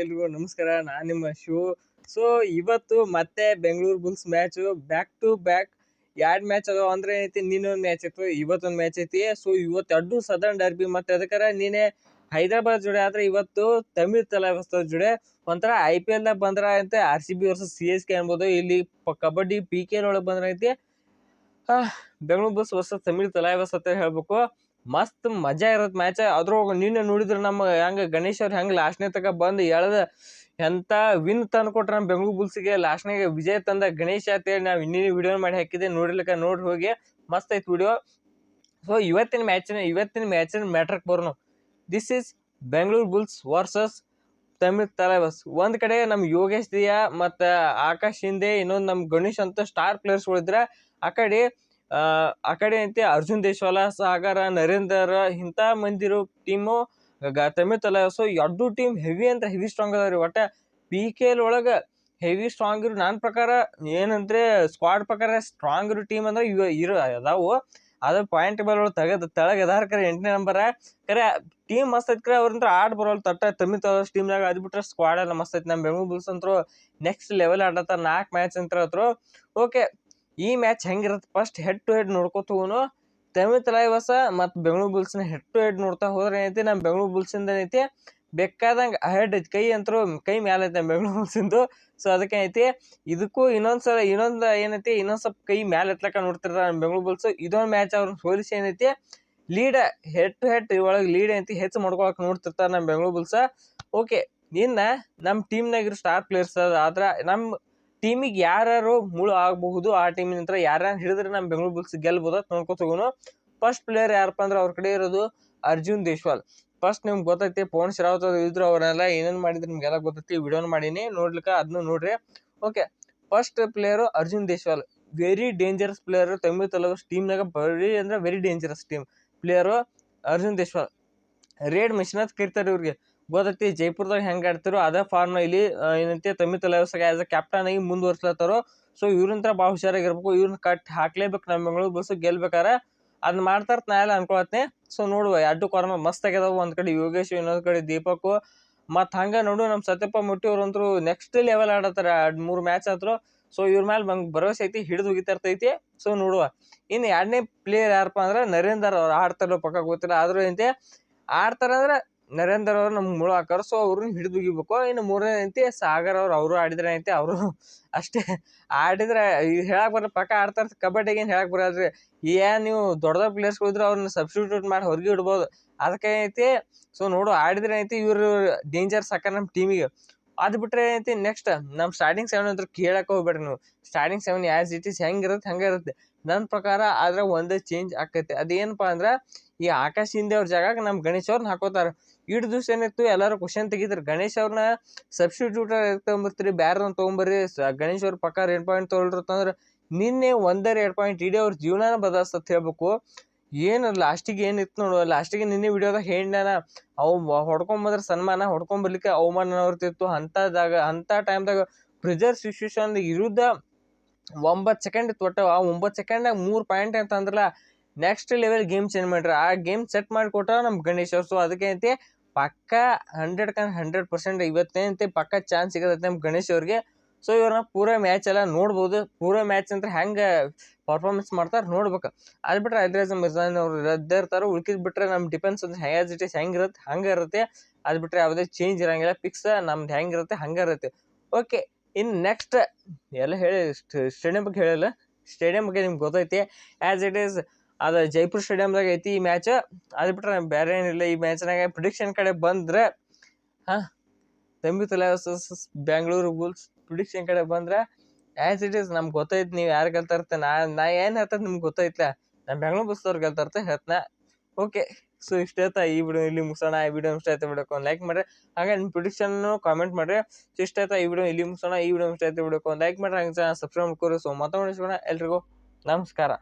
ಎಲ್ರಿಗೂ ನಮಸ್ಕಾರ. ನಾನು ನಿಮ್ಮ ಶಿವು. ಸೊ ಇವತ್ತು ಮತ್ತೆ Bengaluru Bulls match back to back ಎರಡು ಮ್ಯಾಚ್ ಅದಾವ ಅಂದ್ರೆ ಏನೈತಿ? ನಿನ್ನೊಂದು ಮ್ಯಾಚ್ ಇತ್ತು, ಇವತ್ತೊಂದು ಮ್ಯಾಚ್ ಐತಿ. ಸೊ ಇವತ್ತು ಎರಡು ಸದರ್ನ್ ಡರ್ಬಿ ಮತ್ತೆ ಅದಕ್ಕಾರ ನೀನೆ ಹೈದರಾಬಾದ್ ಜೋಡಿ. ಆದ್ರೆ ಇವತ್ತು ತಮಿಳ್ ತಲವಸ್ತದ ಜೋಡಿ. ಒಂಥರ ಐ ಪಿ ಎಲ್ ದಾಗ ಬಂದ್ರ ಅಂತ R C B versus C S K ಅನ್ಬೋದು. ಇಲ್ಲಿ ಕಬಡ್ಡಿ ಪಿ ಕೆ ಒಳಗೆ ಬಂದ್ರ ಐತಿ. ಬೆಂಗಳೂರು ಬುಲ್ಸ್ ವರ್ಸಸ್ ತಮಿಳ್ ತಲಾವಸ್ ಅಂತ ಹೇಳ್ಬೇಕು. ಮಸ್ತ್ ಮಜಾ ಇರತ್ತೆ ಮ್ಯಾಚ್ ಅದ್ರೊಳಗೆ ನಿನ್ನೆ ನೋಡಿದ್ರೆ ನಮ್ಮ ಹೆಂಗೆ ಗಣೇಶ್ ಅವ್ರು ಹೆಂಗೆ ಲಾಸ್ಟ್ನೇ ತಕ ಬಂದು ಎಳ್ದ ಎಂತ ವಿನ್ ತಂದು ಕೊಟ್ರ ನಮ್ಮ ಬೆಂಗಳೂರು ಬುಲ್ಸಿಗೆ ಲಾಸ್ಟ್ನಾಗೆ ವಿಜಯ ತಂದ ಗಣೇಶ್ ಅಂತೇಳಿ ನಾವು ಇನ್ನೇನು ವಿಡಿಯೋ ಮಾಡಿ ಹಾಕಿದ್ದೆ. ನೋಡ್ಲಿಕ್ಕ ನೋಡಿ ಹೋಗಿ. ಮಸ್ತ್ ಐತೆ ವಿಡಿಯೋ ಸೊ ಇವತ್ತಿನ ಮ್ಯಾಚಿನ ಇವತ್ತಿನ ಮ್ಯಾಚಿನ ಮ್ಯಾಟ್ರಕ್ ಬರೋಣ this is Bengaluru Bulls versus Tamil Thalaivas. ಒಂದ್ ಕಡೆ ನಮ್ ಯೋಗೇಶ್ ದಿಯಾ ಮತ್ತ ಆಕಾಶ್ ಹಿಂದೆ ಇನ್ನೊಂದು ನಮ್ ಗಣೇಶ್ ಅಂತ ಸ್ಟಾರ್ ಪ್ಲೇಯರ್ಸ್ ಇದ್ರ ಆ ಕಡೆ ಆ ಕಡೆ ಅಂತೆ ಅರ್ಜುನ್ ದೇಶ್ವಾಲ ಸಾಗರ, ನರೇಂದರ್, ಇಂಥ ಮಂದಿರು ಟೀಮು ತಮಿಳ್ ಸೊ ಎರಡು ಟೀಮ್ ಹೆವಿ ಅಂತ ಹೆವಿ ಸ್ಟ್ರಾಂಗ್ ಅದಾವ್ರಿ. ಒಟ್ಟ ಪಿ ಕೆ ಎಲ್ ಒಳಗ ಹೆವಿ ಸ್ಟ್ರಾಂಗ್ ಇರೋ ನನ್ನ ಪ್ರಕಾರ ಏನಂದ್ರೆ ಸ್ಕ್ವಾಡ್ ಪ್ರಕಾರ ಸ್ಟ್ರಾಂಗ್ ಇರೋ ಟೀಮ್ ಅಂದ್ರೆ ಇವ, ಇರೋ, ಅದಾವು. ಅದು ಪಾಯಿಂಟ್ ಬಲ್ ಒಳಗೆ ತೆಗೆದು, ತೆಳಗೆ ಅದಾರ ಕರೆ ಎಂಟನೇ ನಂಬರ ಕರೆ ಟೀಮ್ ಮಸ್ತ್ ಐತಿ ಕರೆ, ಅವ್ರಂತ್ರ ಆಡ್ ಬರೋಲ್ ತಟ್ಟ ತಮ್ಮಿ ತಗೋಸ್ ಟೀಮ್ನಾಗ ಅದು ಬಿಟ್ರೆ ಸ್ಕ್ವಾಡ್ ಎಲ್ಲ ಮಸ್ತ್ ಐತಿ. ನಮ್ಮ ಬೆಂಗಳೂರು ಬುಲ್ಸ್ ಅಂತರು ನೆಕ್ಸ್ಟ್ ಲೆವೆಲ್ ಆಡತ್ತ ನಾಲ್ಕು ಮ್ಯಾಚ್ ಅಂತ ಹೇಳ್ತರು ಓಕೆ ಈ ಮ್ಯಾಚ್ ಹೆಂಗಿರುತ್ತೆ ಫಸ್ಟ್ ಹೆಡ್ ಟು ಹೆಡ್ ನೋಡ್ಕೋತ ಹೋಗೋನು. ತಮಿಳ್ ತಲಾಯಿವಾಸ ಮತ್ತು ಬೆಂಗಳೂರು ಬುಲ್ಸ್ನ ಹೆಡ್ ಟು ಹೆಡ್ ನೋಡ್ತಾ ಹೋದ್ರೆ ಏನೈತಿ ನಮ್ಮ ಬೆಂಗಳೂರು ಬುಲ್ಸಿಂದ ಏನೈತಿ, ಬೇಕಾದಂಗೆ ಹೆಡ್ ಐತಿ ಕೈ ಅಂತರೂ ಕೈ ಮ್ಯಾಲ ಐತೆ ಬೆಂಗಳೂರು ಬುಲ್ಸಿಂದು ಸೊ ಅದಕ್ಕೆ ಐತಿ ಇದಕ್ಕೂ ಇನ್ನೊಂದ್ಸಲ ಇನ್ನೊಂದು ಏನೈತಿ, ಇನ್ನೊಂದು ಸ್ವಲ್ಪ ಕೈ ಮ್ಯಾಲೆ ಎತ್ತಲಕ ನೋಡ್ತಿರ್ತಾರೆ ನಮ್ಮ ಬೆಂಗಳೂರು ಬುಲ್ಸ್. ಇದೊಂದು ಮ್ಯಾಚ್ ಅವ್ರನ್ನ ಸೋಲಿಸಿ ಏನೈತಿ ಲೀಡ್ ಹೆಡ್ ಟು ಹೆಡ್ ಒಳಗೆ ಲೀಡ್ ಐತಿ ಹೆಚ್ಚು ಮಾಡ್ಕೊಳಕ್ ನೋಡ್ತಿರ್ತಾರೆ ನಮ್ಮ ಬೆಂಗಳೂರು ಬುಲ್ಸ್. ಓಕೆ ಇನ್ನ ನಮ್ಮ ಟೀಮ್ನಾಗಿರೋ ಸ್ಟಾರ್ ಪ್ಲೇಯರ್ಸ್ ಆದ್ರೆ ನಮ್ಮ ಟೀಮಿಗೆ ಯಾರ್ಯಾರು ಮುಳು ಆಗಬಹುದು, ಆ ಟೀಮಿನ ನಂತರ ಯಾರ್ಯಾರು ಹಿಡಿದ್ರೆ ನಮ್ಮ ಬೆಂಗಳೂರು ಬುಲ್ಸ್ ಗೆಲ್ಬೋದು ಅಂತ ನೋಡ್ಕೊತಗೋನು ಫಸ್ಟ್ ಪ್ಲೇಯರ್ ಯಾರಪ್ಪ ಅಂದ್ರೆ ಅವ್ರ ಕಡೆ ಇರೋದು ಅರ್ಜುನ್ ದೇಶ್ವಾಲ್ ಫಸ್ಟ್ ನಿಮ್ಗೆ ಗೊತ್ತೈತಿ, ಪವನ್ ಶ್ರಾವತ್ ಇದ್ರು ಅವರೆಲ್ಲ ಏನೇನು ಮಾಡಿದ್ರು ನಿಮ್ಗೆಲ್ಲ ಗೊತ್ತೈತಿ ವಿಡಿಯೋನ ಮಾಡೀನಿ, ನೋಡ್ಲಿಕ್ಕೆ ಅದನ್ನು ನೋಡ್ರಿ. Okay first player Arjun Deshwal very dangerous player Tamil Thalaivas ಟೀಮ್ನಾಗ ಬರೀ ಅಂದ್ರೆ very dangerous team player Arjun Deshwal raid mission ಅಂತ ಕರಿತಾರೆ ಇವ್ರಿಗೆ. ಗೊತ್ತೈತಿ ಜೈಪುರದಾಗ ಹೆಂಗೆ ಆಡ್ತಿರೋ ಅದೇ ಫಾರ್ಮ್ನ ಇಲ್ಲಿ ಏನಂತೆ ತಮಿಳ್ ತಲವಸ್ಗೆ ಆಸ್ ಅ ಕ್ಯಾಪ್ಟನ್ ಆಗಿ ಮುಂದುವರ್ಸ್ಲತ್ತಾರೋ. ಸೊ ಇವ್ರಂತ್ರ ಭಾಳ ಹುಷಾರಾಗಿರ್ಬೇಕು. ಇವ್ರನ್ನ ಕಟ್ ಹಾಕ್ಲೇಬೇಕು ನಮ್ಮ ಬೆಂಗಳೂರು ಬಸ್ಸು ಗೆಲ್ಬೇಕಾರೆ ಅದನ್ನ ಮಾಡ್ತಾರ ನಾ ಎಲ್ಲ ಅನ್ಕೊಳತ್ತೆ ಸೊ ನೋಡುವ, ಎರಡು ಕಾರ್ನರ್ ಮಸ್ತ್ ಆಗ್ಯದವು. ಒಂದು ಕಡೆ ಯೋಗೇಶ್, ಇನ್ನೊಂದು ಕಡೆ ದೀಪಕ್. ಮತ್ತು ಹಂಗ ನೋಡು ನಮ್ಮ ಸತ್ಯಪ್ಪ ಮುಟ್ಟಿ ಅವ್ರಂತ್ರು ನೆಕ್ಸ್ಟ್ ಲೆವೆಲ್ ಆಡತ್ತಾರ. ಎರಡು, ಮೂರು ಮ್ಯಾಚ್ ಆದ್ರು ಸೊ ಇವ್ರ ಮೇಲೆ ನಂಗೆ ಭರವಸೆ ಐತಿ, ಹಿಡಿದು ಹೋಗಿತರ್ತೈತಿ ಸೊ ನೋಡುವ. ಇನ್ನು ಎರಡನೇ ಪ್ಲೇಯರ್ ಯಾರಪ್ಪ ಅಂದ್ರೆ ನರೇಂದರ್ ಅವ್ರು ಆಡ್ತಾರೋ ಪಕ್ಕ ಗೊತ್ತಿಲ್ಲ. ಆದರೂ ಏನಂತೆ ಆಡ್ತಾರ ಅಂದ್ರೆ ನರೇಂದರ್ ಅವ್ರು ನಮ್ಗೆ ಹಾಕೋರು ಸೊ ಅವ್ರನ್ನ ಹಿಡಿದು ಹೋಗಿಬೇಕು ಇನ್ನು ಮೂರನೇ ಐತಿ ಸಾಗರ್ ಅವ್ರು, ಅವರು ಆಡಿದ್ರೆ ಐತಿ ಅವರು ಅಷ್ಟೇ. ಆಡಿದ್ರೆ ಈಗ ಹೇಳಕ್ಕೆ ಬರೋ ಪಕ್ಕ ಆಡ್ತಾರ ಕಬಡ್ಡಿಗೆ ಏನು ಬರಲ್ಲ ರೀ ಏನ್ ನೀವು ದೊಡ್ಡ ದೊಡ್ಡ ಪ್ಲೇಯರ್ಸ್ ಇದ್ರೆ ಅವ್ರನ್ನ ಸಬ್ಸ್ಟಿಟ್ಯೂಟ್ ಮಾಡಿ ಹೊರಗೆ ಇಡ್ಬೋದು. ಅದಕ್ಕೆ ಐತಿ ಸೊ ನೋಡು, ಆಡಿದ್ರೆ ಐತಿ ಇವ್ರು ಡೇಂಜರ್ ಸಾಕ ನಮ್ಮ ಟೀಮಿಗೆ ಅದು ಬಿಟ್ಟರೆ ಏನೈತಿ ನೆಕ್ಸ್ಟ್ ನಮ್ಮ ಸ್ಟಾರ್ಟಿಂಗ್ ಸೆವೆನ್ ಅಂತ ಕೇಳಕ್ಕೆ ಹೋಗ್ಬೇಡ್ರಿ ನೀವು. Starting seven as it is ಹೆಂಗಿರುತ್ತೆ ಹಂಗೆ ಇರುತ್ತೆ. ನನ್ನ ಪ್ರಕಾರ ಆದ್ರೆ ಒಂದೇ ಚೇಂಜ್ ಆಕೈತಿ. ಅದೇನಪ್ಪ ಅಂದ್ರೆ ಈ ಆಕಾಶ ಹಿಂದೆ ಅವ್ರ ಜಾಗಕ್ಕೆ ನಮ್ಮ ಗಣೇಶ್ ಅವ್ರನ್ನ ಹಾಕೋತಾರೆ. ಇಡ್ ದಿವ್ಸ ಏನಿತ್ತು ಎಲ್ಲರೂ ಕ್ವಶನ್ ತೆಗಿತಾರೆ. ಗಣೇಶ್ ಅವ್ರನ್ನ ಸಬ್ಸ್ಟಿಟ್ಯೂಟ್ ತೊಗೊಂಬರ್ತೀರಿ ಬ್ಯಾರನ್ನ ತೊಗೊಂಬರ್ರಿ. ಗಣೇಶ್ ಅವ್ರ ಪಕ್ಕ ಎರಡು ಪಾಯಿಂಟ್ ತೊಗೊಳ್ರತ್ತಂದ್ರೆ ನಿನ್ನೆ ಒಂದರ ಎರಡು ಪಾಯಿಂಟ್ ಇಡೀ ಅವ್ರ ಜೀವನಾನ ಬದಲಾಸ್ತತ್ ಹೇಳ್ಬೇಕು. ಏನು ಲಾಸ್ಟಿಗೆ ಏನಿತ್ತು ನೋಡು ಲಾಸ್ಟಿಗೆ ನಿನ್ನೆ ವಿಡಿಯೋದಾಗ ಹೇಳಿದಾನ ಅವು ಹೊಡ್ಕೊಂಬಂದ್ರೆ ಸನ್ಮಾನ, ಹೊಡ್ಕೊಂಬರ್ಲಿಕ್ಕೆ ಅವಮಾನ ಹೊರ್ತಿತ್ತು ಅಂಥದಾಗ ಅಂಥ ಟೈಮ್ದಾಗ ಪ್ರಿಜರ್ ಸಿಚುವೇಶನ್ ಇರುದ ಒಂಬತ್ತು ಸೆಕೆಂಡ್ ಒಟ್ಟು. ಆ ಒಂಬತ್ತು ಸೆಕೆಂಡಾಗ ಮೂರು ಪಾಯಿಂಟ್ ಅಂತ ಅಂದ್ರಲ್ಲ ನೆಕ್ಸ್ಟ್ ಲೆವೆಲ್ ಗೇಮ್ಸ್ ಚೇಂಜ್ ಮಾಡ್ರಿ? ಆ ಗೇಮ್ ಸೆಟ್ ಮಾಡಿ ಕೊಟ್ರ ನಮ್ಮ ಗಣೇಶ್ ಅವ್ರು. ಸೊ ಅದಕ್ಕೆ ಪಕ್ಕ ಹಂಡ್ರೆಡ್ ಕನ್ ಹಂಡ್ರೆಡ್ ಪರ್ಸೆಂಟ್ ಇವತ್ತೇನೈತಿ ಪಕ್ಕ ಚಾನ್ಸ್ ಸಿಗತ್ತೆ ನಮ್ಮ ಗಣೇಶ್ ಅವ್ರಿಗೆ. ಸೊ ಇವ್ರನ್ನ ಪೂರ ಮ್ಯಾಚ್ ಎಲ್ಲ ನೋಡ್ಬೋದು. ಪೂರ ಮ್ಯಾಚ್ ಅಂತ ಹೆಂಗೆ ಪರ್ಫಾರ್ಮೆನ್ಸ್ ಮಾಡ್ತಾರೆ ನೋಡ್ಬೇಕು. ಅದು ಬಿಟ್ರೆ ಹೈದ್ರಾಜ್ ಮಿರ್ಜಾನ್ ಅವ್ರು ರದ್ದೇ ಇರ್ತಾರೆ, ಉಳ್ಕಿದ್ ಬಿಟ್ರೆ ನಮ್ಮ ಡಿಫೆನ್ಸ್ ಅಂದ್ರೆ ಹ್ಯಾಸ್ ಇಟ್ ಇಸ್ ಹೆಂಗಿರುತ್ತೆ ಹಂಗೆ ಇರುತ್ತೆ ಅದು ಬಿಟ್ರೆ ಯಾವುದೇ ಚೇಂಜ್ ಇರಂಗಿಲ್ಲ ಫಿಕ್ಸ್ ನಮ್ದು ಹೆಂಗಿರುತ್ತೆ ಹಂಗೆ ಇರುತ್ತೆ. ಓಕೆ ಇನ್ನು ನೆಕ್ಸ್ಟ್ ಎಲ್ಲ ಹೇಳಿ ಸ್ಟೇಡಿಯಂ ಬಗ್ಗೆ ಹೇಳಲ್ಲ. ಸ್ಟೇಡಿಯಂ ಬಗ್ಗೆ ನಿಮ್ಗೆ ಗೊತ್ತೈತಿ. ಆ್ಯಸ್ ಇಟ್ ಈಸ್ ಅದು ಜೈಪುರ್ ಸ್ಟೇಡಿಯಮ್ದಾಗ ಐತಿ ಈ ಮ್ಯಾಚ್. ಅದು ಬಿಟ್ರೆ ಬೇರೆ ಏನಿಲ್ಲ. ಈ ಮ್ಯಾಚ್ನಾಗ ಪ್ರಿಡಿಕ್ಷನ್ ಕಡೆ ಬಂದ್ರೆ, ಹಾಂ ತಂಬಿ ತಲೆ ಬೆಂಗಳೂರು ಬುಲ್ಸ್ ಪ್ರಿಡಿಕ್ಷನ್ ಕಡೆ ಬಂದ್ರೆ ಆ್ಯಸ್ ಇಟ್ ಈಸ್ ನಮ್ಗೆ ಗೊತ್ತೈತೆ ನೀವು ಯಾರು ಗೆಲ್ತಾ ಇರ್ತೆ ನಾ ನಾ ಏನು ಹೇಳ್ತದೆ ನಿಮ್ಗೆ ಗೊತ್ತೈತ್ಲ. ನಾನು ಬೆಂಗಳೂರು ಬುಲ್ಸ್ದವ್ರು ಗೆಲ್ತಾ ಹೇಳ್ತಾನೆ. ಓಕೆ ಸೊ ಇಷ್ಟ ಆಯ್ತಾ ಈ ವಿಡಿಯೋ ಇಲ್ಲಿ ಮುಗಿಸೋಣ. ಈ ವಿಡಿಯೋ ಇಷ್ಟ ಆಯ್ತು ವಿಡಿಯೋಕ್ಕೆ ಒಂದು ಲೈಕ್ ಮಾಡಿರಿ. ಹಾಗೆ ನಿಮ್ಮ ಪ್ರಿಡಿಕ್ಷನ್ನು ಕಾಮೆಂಟ್ ಮಾಡಿರಿ. ಸೊ ಇಷ್ಟ ಆಯ್ತಾ ಈ ವಿಡಿಯೋ ಇಲ್ಲಿ ಮುಗಿಸೋಣ. ಈ ವಿಡಿಯೋ ಇಷ್ಟ ಆಯ್ತು ವಿಡಿಯೋಕ್ಕೆ ಒಂದು ಲೈಕ್ ಮಾಡಿರಿ. ಹಂಗೆ ಸಬ್ಸ್ಕ್ರೈಬ್ ಮಾಡ್ಕೊರಿ. ಸೊ ಮತ್ತೊಮ್ಮೆ ಎಲ್ರಿಗೂ. ನಮಸ್ಕಾರ.